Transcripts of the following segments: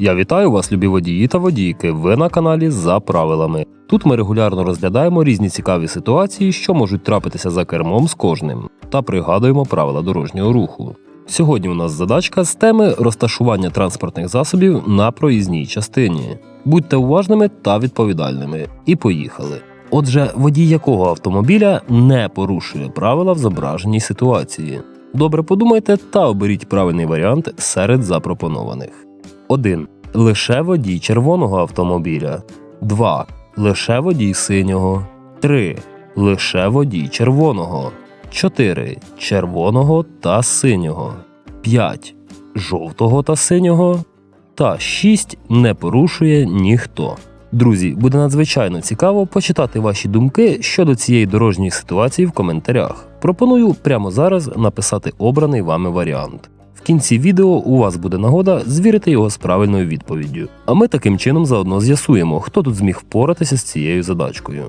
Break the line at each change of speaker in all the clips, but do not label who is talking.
Я вітаю вас, любі водії та водійки. Ви на каналі за правилами. Тут ми регулярно розглядаємо різні цікаві ситуації, що можуть трапитися за кермом з кожним, та пригадуємо правила дорожнього руху. Сьогодні у нас задачка з теми розташування транспортних засобів на проїзній частині. Будьте уважними та відповідальними. І поїхали. Отже, водій якого автомобіля не порушує правила в зображеній ситуації. Добре подумайте та оберіть правильний варіант серед запропонованих. 1. Лише водій червоного автомобіля. 2. Лише водій синього. 3. Лише водій червоного. 4. Червоного та синього. 5. Жовтого та синього. Та 6. Не порушує ніхто. Друзі, буде надзвичайно цікаво почитати ваші думки щодо цієї дорожньої ситуації в коментарях. Пропоную прямо зараз написати обраний вами варіант. Кінці відео у вас буде нагода звірити його з правильною відповіддю. А ми таким чином заодно з'ясуємо, хто тут зміг впоратися з цією задачкою.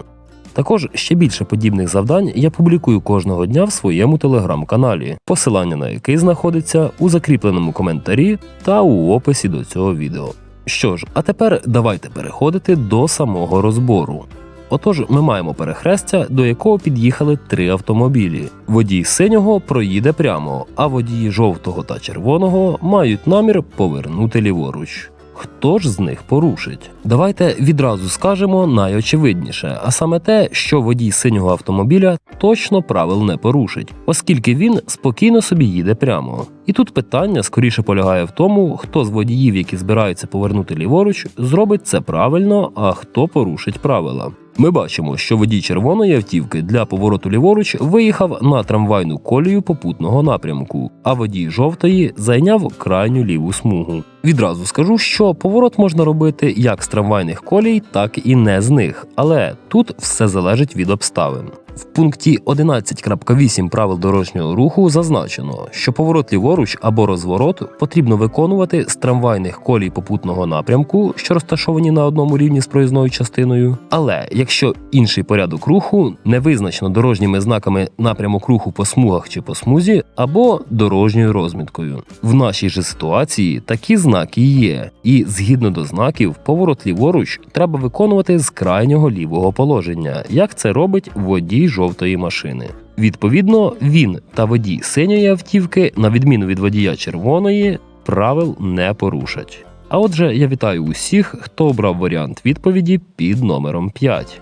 Також ще більше подібних завдань я публікую кожного дня в своєму телеграм-каналі, посилання на який знаходиться у закріпленому коментарі та у описі до цього відео. Що ж, а тепер давайте переходити до самого розбору. Отож, ми маємо перехрестя, до якого під'їхали три автомобілі. Водій синього проїде прямо, а водії жовтого та червоного мають намір повернути ліворуч. Хто ж з них порушить? Давайте відразу скажемо найочевидніше, а саме те, що водій синього автомобіля точно правил не порушить, оскільки він спокійно собі їде прямо. І тут питання скоріше полягає в тому, хто з водіїв, які збираються повернути ліворуч, зробить це правильно, а хто порушить правила. Ми бачимо, що водій червоної автівки для повороту ліворуч виїхав на трамвайну колію попутного напрямку, а водій жовтої зайняв крайню ліву смугу. Відразу скажу, що поворот можна робити як з трамвайних колій, так і не з них, але тут все залежить від обставин. В пункті 11.8 правил дорожнього руху зазначено, що поворот ліворуч або розворот потрібно виконувати з трамвайних колій попутного напрямку, що розташовані на одному рівні з проїзною частиною. Але якщо інший порядок руху не визначено дорожніми знаками напрямок руху по смугах чи по смузі, або дорожньою розміткою. В нашій же ситуації такі знаки є, і згідно до знаків, поворот ліворуч треба виконувати з крайнього лівого положення, як це робить водій жовтої машини. Відповідно, він та водій синьої автівки, на відміну від водія червоної, правил не порушать. А отже, я вітаю усіх, хто обрав варіант відповіді під номером 5.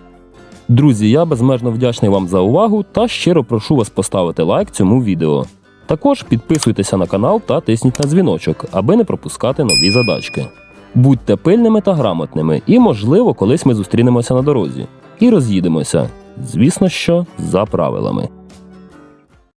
Друзі, я безмежно вдячний вам за увагу та щиро прошу вас поставити лайк цьому відео. Також підписуйтеся на канал та тисніть на дзвіночок, аби не пропускати нові задачки. Будьте пильними та грамотними, і, можливо, колись ми зустрінемося на дорозі і роз'їдемося. Звісно, що за правилами.